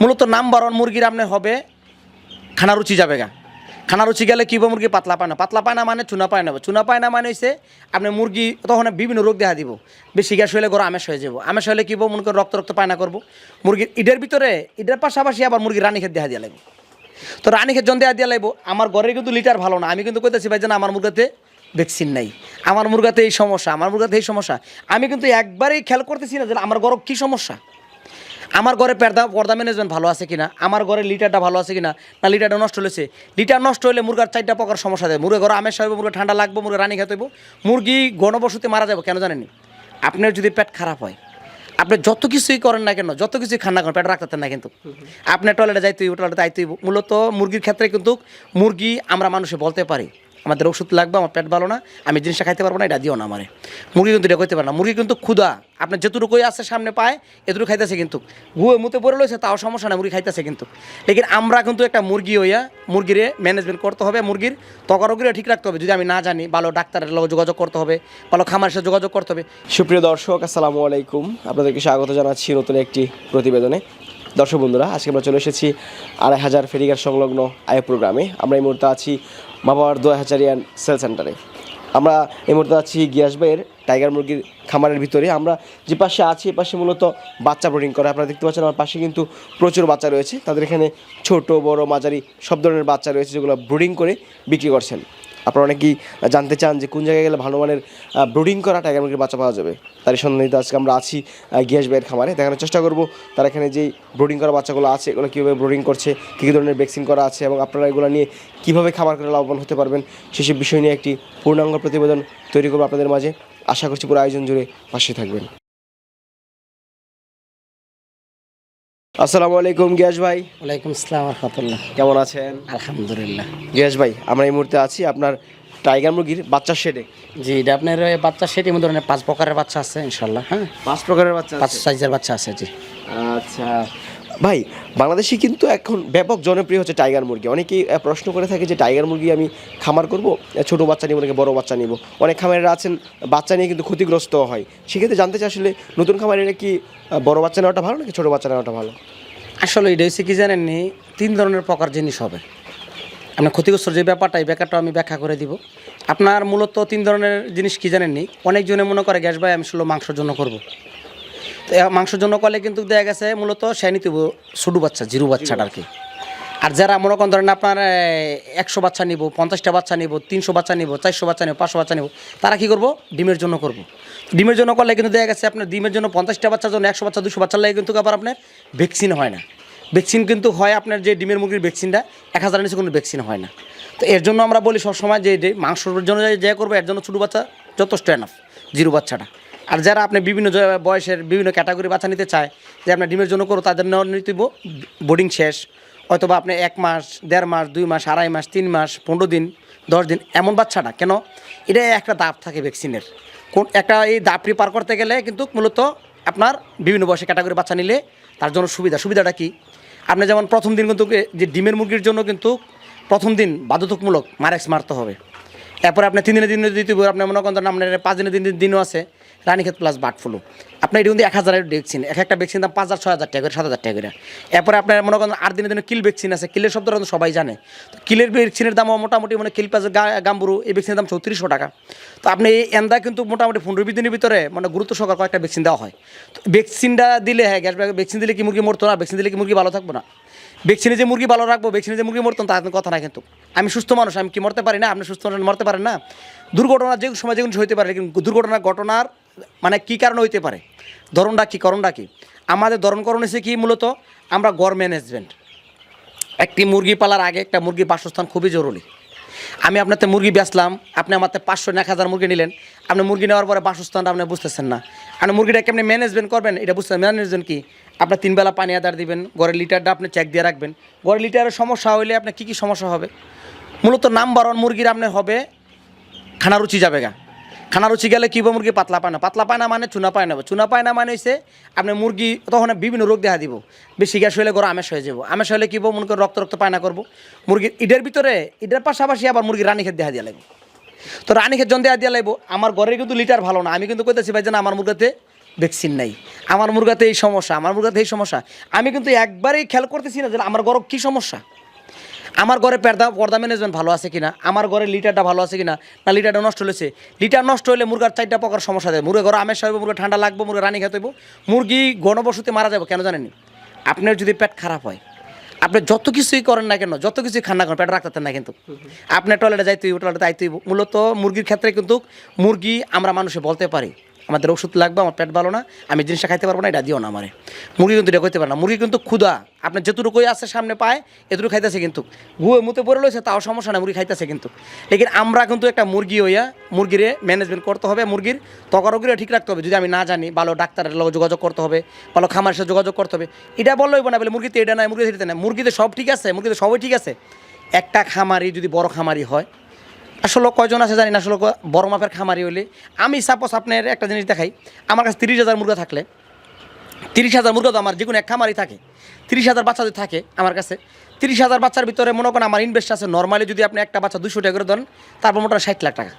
মূলত number one মুরগির আপনি হবে খানা রুচি যাবে গা। খানা রুচি গেলে কী মুরগি? পাতলা পায় না পাতলা পায় না মানে চুনা পায় না চুনা পায় না মানে হচ্ছে আপনি মুরগি তখন বিভিন্ন রোগ দেখা দিব। বেশি গ্যাস হলে গরু আমেশ হয়ে যাব। আমেশ হলে কী মনে করেন রক্ত রক্ত পায় না করব। মুরগির ইডের ভিতরে ইডের পাশাপাশি আবার মুরগির রানী খেত দেখা দিয়া লাগবে। তো রানী খেত জন দেওয়া দিয়া লাগবো, আমার ঘরে কিন্তু লিটার ভালো না। আমি কিন্তু কইতেছি ভাই যেন আমার মুরগাতে ভ্যাকসিন নাই। আমার মুরগাতে এই সমস্যা, আমার মুরগাতে এই সমস্যা। আমি কিন্তু একবারেই খেয়াল করতেছি না যে আমার গরম কী সমস্যা। আমার ঘরে পর্দা পর্দা ম্যানেজমেন্ট ভালো আছে কিনা? আমার ঘরে লিটারটা ভালো আছে কিনা? না, লিটারটা নষ্ট হয়েছে লিটার নষ্ট হলে মুরগার চারটা প্রকার সমস্যা দেয়। মুরগা ঘরে আমের সাহেব মুরগা ঠান্ডা লাগবে, মুরগা রানী খেতে হইব। মুরগি গণবসতি মারা যাবে, কেন জানেন আপনার যদি পেট খারাপ হয়, আপনি যত কিছুই করেন না কেন, যত কিছুই খান না কেন, পেট রাখতে না কিন্তু। আপনার টয়লেটে যাইতে হইব টয়লেটে যাইতে হইব। মূলত মুরগির ক্ষেত্রে কিন্তু মুরগি আমরা মানুষে বলতে পারি আমাদের ওষুধ লাগবে, আমার পেট ভালো না, আমি জিনিসটা খাইতে পারব না, এটা দিও না আমারে। মুরগি কিন্তু এটা করতে পারে না। মুরগি কিন্তু ক্ষুদা আপনার যেটুকুই আছে সামনে পায় এটুকু খাইতেছে কিন্তু। গুয়ে মুতে পড়ে রয়েছে, তাও সমস্যা না মুরগি খাইতেছে কিন্তু। লেকিন আমরা কিন্তু একটা মুরগি হইয়া, মুরগিরে ম্যানেজমেন্ট করতে হবে, মুরগির তকারগুলো ঠিক রাখতে হবে। যদি আমি না জানি, ভালো ডাক্তারের লগে যোগাযোগ করতে হবে, ভালো খামারের সাথে যোগাযোগ করতে হবে। সুপ্রিয় দর্শক, আসসালামু আলাইকুম। আপনাদেরকে স্বাগত জানাচ্ছি নতুন একটি প্রতিবেদনে। দর্শক বন্ধুরা, আজকে আমরা চলে এসেছি আড়াই হাজার ফেরিঘাট সংলগ্ন আয় প্রোগ্রামে। আমরা এই মুহূর্তে আছি বাবার দোয়া হাজারিয়ান সেল সেন্টারে। আমরা এই মুহূর্তে আছি গিয়াস ভাইয়ের টাইগার মুরগির খামারের ভিতরে। আমরা যে পাশে আছি, এ পাশে মূলত বাচ্চা ব্রিডিং করে। আপনারা দেখতে পাচ্ছেন, আমার পাশে কিন্তু প্রচুর বাচ্চা রয়েছে। তাদের এখানে ছোট, বড়, মাঝারি সব ধরনের বাচ্চা রয়েছে যেগুলো ব্রিডিং করে বিক্রি করছেন। আপনারা অনেকেই জানতে চান যে কোন জায়গায় গেলে ভালো মানের ব্রিডিং করা টাইগার মুরগির বাচ্চা পাওয়া যাবে। তার সন্ধান নিতে আজকে আমরা আছি গিয়াস ভাইয়ের খামারে। দেখানোর চেষ্টা করব তার এখানে যেই ব্রিডিং করা বাচ্চাগুলো আছে, এগুলো কীভাবে ব্রিডিং করছে, কী কী ধরনের ভ্যাকসিন করা আছে এবং আপনারা এগুলো নিয়ে কীভাবে খাবার করে লাভবান হতে পারবেন সেসব বিষয় নিয়ে একটি পূর্ণাঙ্গ প্রতিবেদন তৈরি করব আপনাদের মাঝে। আশা করছি পুরো আয়োজন জুড়ে পাশে থাকবেন। আসসালামু আলাইকুম গিয়াস ভাই। ওয়ালাইকুম আসসালাম রহমতুল্লাহ। কেমন আছেন? আলহামদুলিল্লাহ। গিয়াস ভাই আমরা এই মুহূর্তে আছি আপনার টাইগার মুরগির বাচ্চা শেডে জি এটা আপনার বাচ্চা সেটি মধ্যে ধরনের পাঁচ প্রকারের বাচ্চা আছে ইনশাল্লাহ হ্যাঁ? পাঁচ প্রকারের বাচ্চা পাঁচ সাইজের বাচ্চা আছে জি। আচ্ছা। ভাই বাংলাদেশে কিন্তু এখন ব্যাপক জনপ্রিয় হচ্ছে টাইগার মুরগি। অনেকেই প্রশ্ন করে থাকে যে টাইগার মুরগি আমি খামার করব? ছোট বাচ্চা নিব নাকি বড় বাচ্চা নিব? অনেক খামারেরা আছেন বাচ্চা নিয়ে কিন্তু ক্ষতিগ্রস্ত হয়। সেক্ষেত্রে জানতে চাই আসলে নতুন খামারেরা কি বড় বাচ্চা নেওয়াটা ভালো নাকি ছোট বাচ্চা নেওয়াটা ভালো? আসলে এটা হচ্ছে কি জানেননি তিন ধরনের প্রকার জিনিস হবে। আপনার ক্ষতিগ্রস্ত যে ব্যাপারটা, এই ব্যাপারটা আমি ব্যাখ্যা করে দিব। আপনার মূলত তিন ধরনের জিনিস কি জানেননি অনেকজনে মনে করে, গ্যাস ভাই, আমি শুধু মাংসের জন্য করব। তো জন্য করলে কিন্তু দেখা গেছে মূলত সে নিতে বাচ্চা, জিরু বাচ্চাটা আর কি। আর যারা মনে করেন ধরেন আপনার একশো বাচ্চা নিব, পঞ্চাশটা বাচ্চা নিব, তিনশো বাচ্চা নিব, চারশো বাচ্চা নিব, পাঁচশো বাচ্চা নিব, তারা কী করব? ডিমের জন্য করব। ডিমের জন্য করলে কিন্তু দেখা গেছে আপনার ডিমের জন্য পঞ্চাশটা বাচ্চার জন্য একশো বাচ্চা, দুশো বাচ্চার লাগে কিন্তু আবার আপনার ভ্যাকসিন হয় না। ভ্যাকসিন কিন্তু হয় আপনার যে ডিমের মুরগির ভ্যাকসিনটা, এক হাজারের নিচে কোনো ভ্যাকসিন হয় না। তো এর জন্য আমরা বলি সবসময় যে মাংসর জন্য যে- করব, এর জন্য ছোটো বাচ্চা যথেষ্ট এনাফ জিরো বাচ্চাটা। আর যারা আপনি বিভিন্ন বয়সের বিভিন্ন ক্যাটাগরি বাচ্চা নিতে চায়, যে আপনার ডিমের জন্য করো, তাদের নেওয়ার নিতে বোর্ডিং শেষ। অথবা আপনি এক মাস, দেড় মাস, দুই মাস, আড়াই মাস, তিন মাস, পনেরো দিন, দশ দিন, এমন বাচ্চাটা, কেন? এটা একটা দাপ থাকে ভ্যাকসিনের কোন একটা এই দাপটি পার করতে গেলে কিন্তু মূলত আপনার বিভিন্ন বয়সে ক্যাটাগরি বাচ্চা নিলে তার জন্য সুবিধা। সুবিধাটা কি? আপনি যেমন প্রথম দিন কিন্তু যে ডিমের মুরগির জন্য কিন্তু প্রথম দিন বাধ্যতামূলক মারেক্স মারতে হবে। এরপরে আপনি তিন দিনের দিন দিতে আপনি মনে করেন আপনার পাঁচ দিনের দিন দিনও আছে। রানীক্ষেত প্লাস বার্ড ফ্লু আপনি এটি এক হাজারের ভ্যাকসিন এক একটা ভ্যাকসিন দাম পাঁচ হাজার, ছয় হাজার টাকা করে, সাত হাজার টাকা করে। এরপরে আপনার মনে করেন আট দিনের দিনে কিল ভ্যাকসিন আছে। কিলের শব্দটা কিন্তু সবাই জানে। তো কিলের ভ্যাকসিনের দাম মোটামুটি মানে কিল প্লাস গাম্বুরু, এই ভ্যাকসিনের দাম চৌত্রিশশো টাকা। তো আপনি এই এন্দা কিন্তু মোটামুটি পনেরো বিশ দিনের ভিতরে মানে গুরুত্ব সহকার কয়েকটা ভ্যাকসিন দেওয়া হয়। তো ভ্যাকসিনটা দিলে হ্যাঁ গ্যাস ভ্যাকসিন দিলে কি মুরগি মরতো না? ভ্যাকসিন দিলে কি মুরগি ভালো থাকব না? ভ্যাকসিনে যে মুরগি ভালো রাখব ভ্যাকসিনে যে মুরগি মরতাম তার কথা না কিন্তু। আমি সুস্থ মানুষ, আমি কি মরতে পারি না? আপনি সুস্থ মানুষ, মরতে পারেন না? দুর্ঘটনা যে সময় যে কোনো হইতে পারে, কিন্তু দুর্ঘটনা ঘটনার মানে কি কারণে হইতে পারে? ধরনটা কি, করণটা কি? আমাদের ধরনকরণ হচ্ছে কি মূলত আমরা গড় ম্যানেজমেন্ট একটি মুরগি পালার আগে একটা মুরগির বাসস্থান খুবই জরুরি। আমি আপনাতে মুরগি বেচলাম, আপনি আমার পাঁচশো এক হাজার মুরগি নিলেন, আপনি মুরগি নেওয়ার পরে বাসস্থানটা আপনি বুঝতেছেন না। আপনি মুরগিটা কেমনি ম্যানেজমেন্ট করবেন, এটা বুঝতে ম্যানেজমেন্ট কি? আপনার তিনবেলা পানি আদার দিবেন গড়ের লিটারটা আপনি চেক দিয়ে রাখবেন। গড়ের লিটারের সমস্যা হইলে আপনার কী কী সমস্যা হবে? মূলত নাম্বার ওয়ান মুরগির আপনার হবে খানা রুচি যাবে গা খানা রুচি গেলে কী মুরগি পাতলা পায় না। পাতলা পায় না মানে চুনা পায় না। চুনা পায় না মানে হচ্ছে আপনার মুরগি তখন বিভিন্ন রোগ দেখা দিব। বেশি গ্যাস হলে গরম আমেশ হয়ে যাব। আমেশ হলে কী মনে রক্ত রক্ত পায় না করব। মুরগির ইডের ভিতরে ইডের পাশাপাশি আবার মুরগি রানী খেত দেখা দিয়া লাগবে। তো রানী খেত জন দেওয়া দিয়া লাগবো, আমার ঘরে কিন্তু লিটার ভালো না। আমি কিন্তু কইতেছি ভাই যেন আমার মুরগাতে ভ্যাকসিন নাই। আমার মুরগাতে এই সমস্যা, আমার মুরগাতে এই সমস্যা। আমি কিন্তু একবারেই খেয়াল করতেছি না যে আমার গরব কী সমস্যা। আমার ঘরে পর্দা পর্দা ম্যানেজমেন্ট ভালো আছে কিনা? আমার ঘরে লিটারটা ভালো আছে কিনা? না, লিটারটা নষ্ট হয়েছে লিটার নষ্ট হলে মুরগার চারটা প্রকার সমস্যা দেয়। মুরগা ঘরে আমের সাহেব মুরগা ঠান্ডা লাগবে, মুরগা রানী খেতে মুরগি গণবসতি মারা যাবে, কেন জানেন আপনার যদি পেট খারাপ হয়, আপনি যত কিছুই করেন না কেন, যত কিছুই খান না কেন, পেট রাখতে না কিন্তু। আপনার টয়লেটে যাইতে হইব টয়লেটে যাইতে হইব। মূলত মুরগির ক্ষেত্রে কিন্তু মুরগি আমরা মানুষে বলতে পারি। আমাদের ওষুধ লাগবে, আমার পেট ভালো না, আমি জিনিসটা খাইতে পারব না, এটা দিও না আমারে। মুরগি কিন্তু এটা করতে পারে না। মুরগি কিন্তু ক্ষুধা। আপনার যেটুকুই আছে সামনে পায় এতটুকু খাইতেছে কিন্তু। গুয়ে মুতে পড়ে লইছে তাও সমস্যা না মুরগি খাইতেছে কিন্তু। লেকিন আমরা কিন্তু একটা মুরগি হইয়া, মুরগিরে ম্যানেজমেন্ট করতে হবে, মুরগির তকারগুলো ঠিক রাখতে হবে। যদি আমি না জানি, ভালো ডাক্তারের লগে যোগাযোগ করতে হবে, ভালো খামারের সাথে যোগাযোগ করতে হবে, এটা বললেই না, বলে মুরগিতে এটা নাই, মুরগিতে এটা নাই। মুরগিতে সব ঠিক আছে, মুরগিতে সবই ঠিক আছে। একটা খামারি, যদি বড় খামারি হয় আসলে কয়জন আছে জানি না, আসলে বড় মাপের খামারি হইলে। আমি সাপোজ আপনার একটা জিনিস দেখাই, আমার কাছে তিরিশ হাজার মুরগা থাকলে, তিরিশ হাজার মুরগা তো আমার যে কোনো এক খামারই থাকে, তিরিশ হাজার বাচ্চা যদি থাকে আমার কাছে, তিরিশ হাজার বাচ্চার ভিতরে মনে করেন আমার ইনভেস্ট আছে নর্মালি যদি আপনি একটা বাচ্চা দুশো টাকা করে ধরেন তারপর মোটামুটি ষাট লাখ টাকা।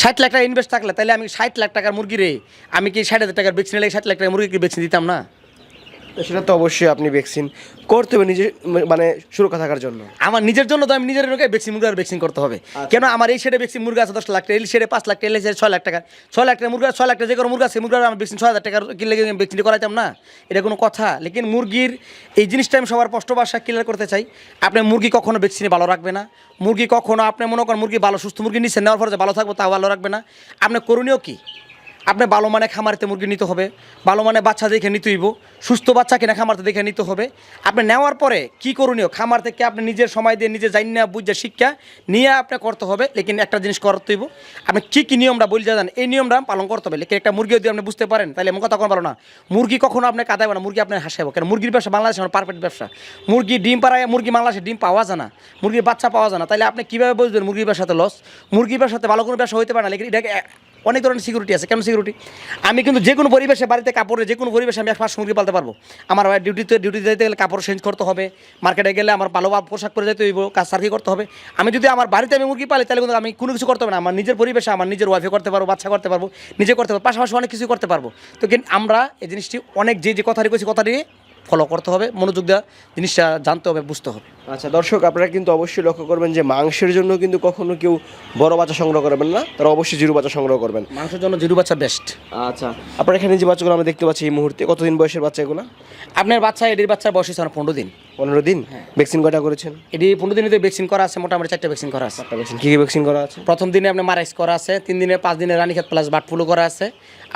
ষাট লাখ টাকা ইনভেস্ট থাকলে তাহলে আমি ষাট লাখ টাকার মুরগি রে, আমি কি ষাট হাজার টাকার ভ্যাকসিন নিলে ষাট লাখ টাকার মুরগি কি ভ্যাকসিন দিতাম না? সেটা তো অবশ্যই আপনি ভ্যাকসিন করতে হবে নিজে মানে সুরক্ষা থাকার জন্য। আমার নিজের জন্য তো আমি নিজের রোগে ভ্যাকসিন মুরগার ভ্যাকসিন করতে হবে। কেন আমার এই শেডে ভ্যাকসিন মুরগা আছে দশ লাখ টাকা এই শেডে পাঁচ লাখ টাকা এই শেডে ছয় লাখ টাকা। ছয় লাখ টাকা মুরগা ছয় লাখ টাকা যে কোনো মুরগা আছে মুরগার আমার ভ্যাকসিন ছয় হাজার টাকার কিনলে ভ্যাকসিন করাইতাম না। এটা কোনো কথা। লেকিন মুরগির এই জিনিসটা আমি সবার স্পষ্ট ভাষা ক্লিয়ার করতে চাই। আপনি মুরগি কখনো ভ্যাকসিনে ভালো রাখবে না। মুরগি কখনো আপনি মনে করেন মুরগি ভালো সুস্থ মুরগি নিচ্ছেন নেওয়ার পরে ভালো থাকব তা ভালো রাখবে না। আপনি করণীয় কি? আপনি ভালো মানে খামারিতে মুরগি নিতে হবে, ভালো মানে বাচ্চা দেখে নিতে হইব, সুস্থ বাচ্চা কিনা খামারতে দেখে নিতে হবে। আপনি নেওয়ার পরে কি করণীয়? খামার থেকে আপনি নিজের সময় দিয়ে নিজে জানি না বুঝে শিক্ষা নিয়ে আপনি করতে হবে, লেকিন একটা জিনিস করতে হইব। আপনি কী কী নিয়মটা বলে জানেন এই নিয়মটা পালন করতে হবে। লেকিন একটা মুরগি যদি আপনি বুঝতে পারেন, তাহলে এমন কথা কোনো ভালো না। মুরগি কখনো আপনি কাদাইবে না, মুরগি আপনি হাসাইব। কেন? মুরগির ব্যবসা বাংলাদেশে পারফেক্ট ব্যবসা। মুরগি ডিম পাড়ায়, মুরগি বাংলাদেশে ডিম পাওয়া যায় না। মুরগির বাচ্চা পাওয়া যায় না। তাহলে আপনি কীভাবে বুঝবেন মুরগির ব্যবসাতে লস মুরগির ব্যবসাতে ভালো কোনো ব্যবসা হইতে পারে না। লেকিন এটাকে অনেক ধরনের সিকিউরিটি আছে। কেন সিকিউরিটি আমি কিন্তু যে কোনো পরিবেশে বাড়িতে কাপড়ে, যে কোনো পরিবেশে আমি এক মাস মুরগি পালতে পারব। আমার ডিউটিতে ডিউটি যেতে গেলে কাপড় চেঞ্জ করতে হবে। মার্কেটে গেলে আমার ভালো পোশাক পরে যেতে হইব, কাজ সার্কি করতে হবে। আমি যদি আমার বাড়িতে আমি মুরগি পালি, তাহলে কিন্তু আমি কোনো কিছু করতে হবে না। আমার নিজের পরিবেশে, আমার নিজের ওয়াইফে করতে পারব, বাচ্চা করতে পারব, নিজে করতে পারব, পাশাপাশি অনেক কিছু করতে পারব। তো কিন্তু আমরা এই জিনিসটি অনেক যে যে কথা রেখেছি কথা নিয়ে ফলো করতে হবে মনোযোগ দেওয়া জিনিসটা জানতে হবে বুঝতে হবে। আচ্ছা দর্শক আপনারা কিন্তু অবশ্যই লক্ষ্য করবেন যে মাংসের জন্য কিন্তু কখনো কেউ বড় বাচ্চা সংগ্রহ করবেন না তারা অবশ্যই জিরো বাচ্চা সংগ্রহ করবেন। মাংসের জন্য জিরু বাচ্চা বেস্ট আচ্ছা আপনার এখানে যে বাচ্চাগুলো আমরা দেখতে পাচ্ছি এই মুহূর্তে কতদিন বয়সের বাচ্চা এগুলো? আপনার বাচ্চা এটির বাচ্চার বয়স হচ্ছে পনেরো দিন। পনেরো দিন? ভ্যাকসিন কয়টা করেছেন? এটি পনেরো দিনে তো ভ্যাকসিন করা আছে মোটামুটি চারটে ভ্যাকসিন করা আছে। ভ্যাকসিন। কী কী ভ্যাকসিন করা আছে? প্রথম দিনে আপনার মারাইস করা আছে তিন দিনে পাঁচ দিনে রানীক্ষেত প্লাস বাট ফ্লু করা আছে।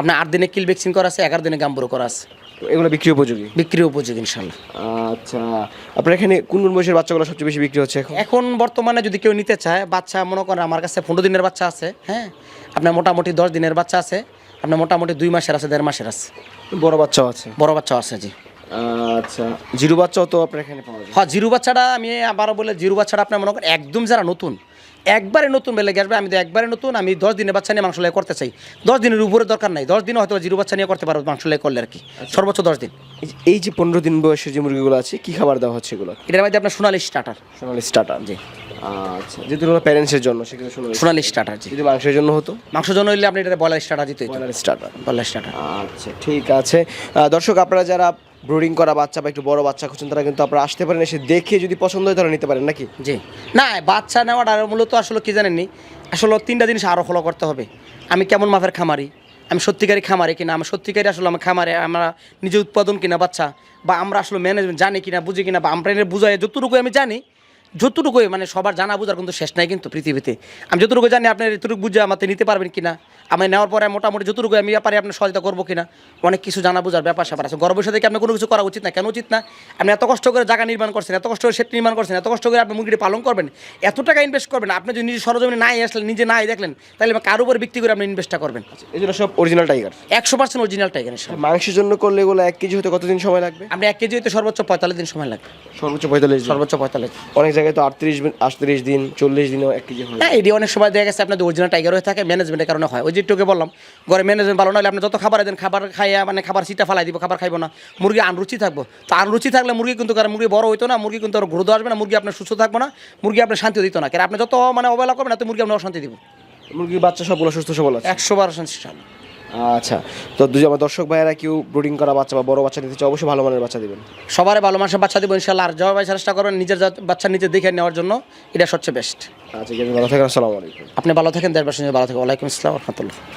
আপনার আট দিনে কিল ভ্যাকসিন করা আছে এগারো দিনে গাম্বুরো করা আছে। এগুলো বিক্রি উপযোগী? বিক্রি উপযোগী ইনশাল্লাহ আচ্ছা আপনার এখানে কোন কোন বয়সের বাচ্চাগুলো সবচেয়ে বেশি বিক্রি হচ্ছে এখন? এখন বর্তমানে যদি কেউ নিতে চায় বাচ্চা মনে করেন আমার কাছে পনেরো দিনের বাচ্চা আছে হ্যাঁ? আপনার মোটামুটি দশ দিনের বাচ্চা আছে আপনার মোটামুটি দুই মাসের আছে দেড় মাসের আছে। বড় বাচ্চাও আছে? বড় বাচ্চাও আছে জি। আচ্ছা জিরো বাচ্চাও তো আপনার এখানে পাওয়া যায়। হ্যাঁ জিরু বাচ্চাটা আমি আবারও বলে জিরু বাচ্চাটা আপনার মনে করেন একদম যারা নতুন একবারে নতুন বেলে আসবে আমি তো একবারে নতুন আমি দশ দিনের বাচ্চা নিয়ে মাংস লাই করতে চাই। দশ দিনের উপরে দরকার নাই দশ দিনে হয়তো জিরো বাচ্চা নিয়ে করতে পারব মাংস লাই করলে আর কি সর্বোচ্চ দশ দিন। এই যে- পনেরো দিন বয়সের যে মুরগিগুলো আছে কি খাবার দেওয়া হচ্ছে এগুলো? এটার মধ্যে আপনার সোনালি স্টার্টার। সোনালি স্টার্টার? জি। আচ্ছা যেহেতু এগুলো প্যারেন্টসের জন্য সেক্ষেত্রে সোনালি স্টার্টার। জি। যদি মাংসের জন্য হতো? মাংসের জন্য হইলে আপনি এটা বয়লার স্টার্টার দিতে ব্রয়লার স্টার্টার। Boiler starter. আচ্ছা ঠিক আছে। দর্শক আপনারা যারা ব্রুডিং করা বাচ্চা বা একটু বড় বাচ্চা খুঁজছেন, তারা কিন্তু আপনারা আসতে পারেন, এসে দেখে যদি পছন্দ হয় তাহলে নিতে পারেন, নাকি? জি। না বাচ্চা নেওয়াটা মূলত আসলে কি জানেননি? আসলে তিনটা জিনিস আরও ফলো করতে হবে। আমি কেমন মাপের খামারি? আমি সত্যিকারই খামারি কিনা? আমি সত্যিকারই আসলে আমার খামারে আমরা নিজে উৎপাদন কিনা বাচ্চা? বা আমরা আসলে ম্যানেজমেন্ট জানি কিনা, বুঝি কিনা? বা আমরা এনে বুঝাই যতটুকু আমি জানি, যতটুকুই মানে সবার জানা বোঝার কিন্তু শেষ নাই কিন্তু পৃথিবীতে। আমি যতটুকু জানি আপনার এতটুকু বুঝে আমাকে নিতে পারবেন কিনা? আমি নেওয়ার পরে মোটামুটি যতটুকু আমি ব্যাপারে আপনার সহায়তা করব কিনা অনেক কিছু জানা বোঝার ব্যাপার স্যাপার আছে। গর্বের সাথে কি আপনার কোনো কিছু করা উচিত না? কেন উচিত না? আপনি এত কষ্ট করে জায়গা নির্মাণ করছেন এত কষ্ট করে সেট নির্মাণ করছেন এত কষ্ট করে আপনি মুরগিটি পালন করবেন এত টাকা ইনভেস্ট করবেন আপনি যদি নিজে সরজমিনে নাই আসলেন নিজে নাই দেখলেন তাহলে কার উপর বিক্রি করে আপনি ইনভেস্টটা করবেন? এগুলো সব অরিজিনাল টাইগার একশো পার্সেন্ট অরিজিনাল টাইগার মাংসের জন্য করলে এগুলো এক কেজি হতে কতদিন সময় লাগবে? আপনি এক কেজি হইতে সর্বোচ্চ পঁয়তাল্লিশ দিন সময় লাগবে। সর্বোচ্চ পঁয়তাল্লিশ সর্বোচ্চ পঁয়তাল্লিশ। অনেক জায়গায় তো আটত্রিশ আটত্রিশ দিন চল্লিশ দিনও এক কেজি হয় হ্যাঁ এটি অনেক সময় দেখা গেছে আপনাদের অরিজিনাল টাইগার হয়ে থাকে ম্যানেজমেন্টের কারণে হয়। ওই যে একটুকে বললাম ঘরে ম্যানেজমেন্ট ভালো নাহলে আপনি যত খাবার দেন খাবার খাইয়া মানে খাবার সিটা ফালাই দিব খাবার খাইব না। মুরগি আনরুচি থাকব। তো আনরুচি থাকলে মুরগি কিন্তু কারণ মুরগি বড় হইতো না মুরগি কিন্তু আর ঘুরতে আসবে না মুরগি আপনার সুস্থ থাকব না মুরগি আপনার শান্তি দিত না। কারণ আপনি যত মানে অবহেলা করবেন না তো মুরগি আপনার অশান্তি দিব। মুরগি বাচ্চা সবগুলো সুস্থ সবল আছে। একশো বারো শান্তি আচ্ছা তো দুজন আমার দর্শক ভাইয়েরা কেউ ব্রুডিং করা বাচ্চা বা বড় বাচ্চা দিতে চাই অবশ্যই ভালো মানের বাচ্চা দেবেন। সবারে ভালো মানুষের বাচ্চা দিবেন ইনশাল্লাহ আর জবাই চেষ্টা করবেন নিজের বাচ্চা নিজে দেখে নেওয়ার জন্য। এটা সবচেয়ে বেস্ট আচ্ছা ভালো থাকেন আসসালামু আলাইকুম। আপনি ভালো থাকেন দেড় বছর ভালো থাকেন। ওয়ালাইকুম আসসালাম রহমতুল্লাহ।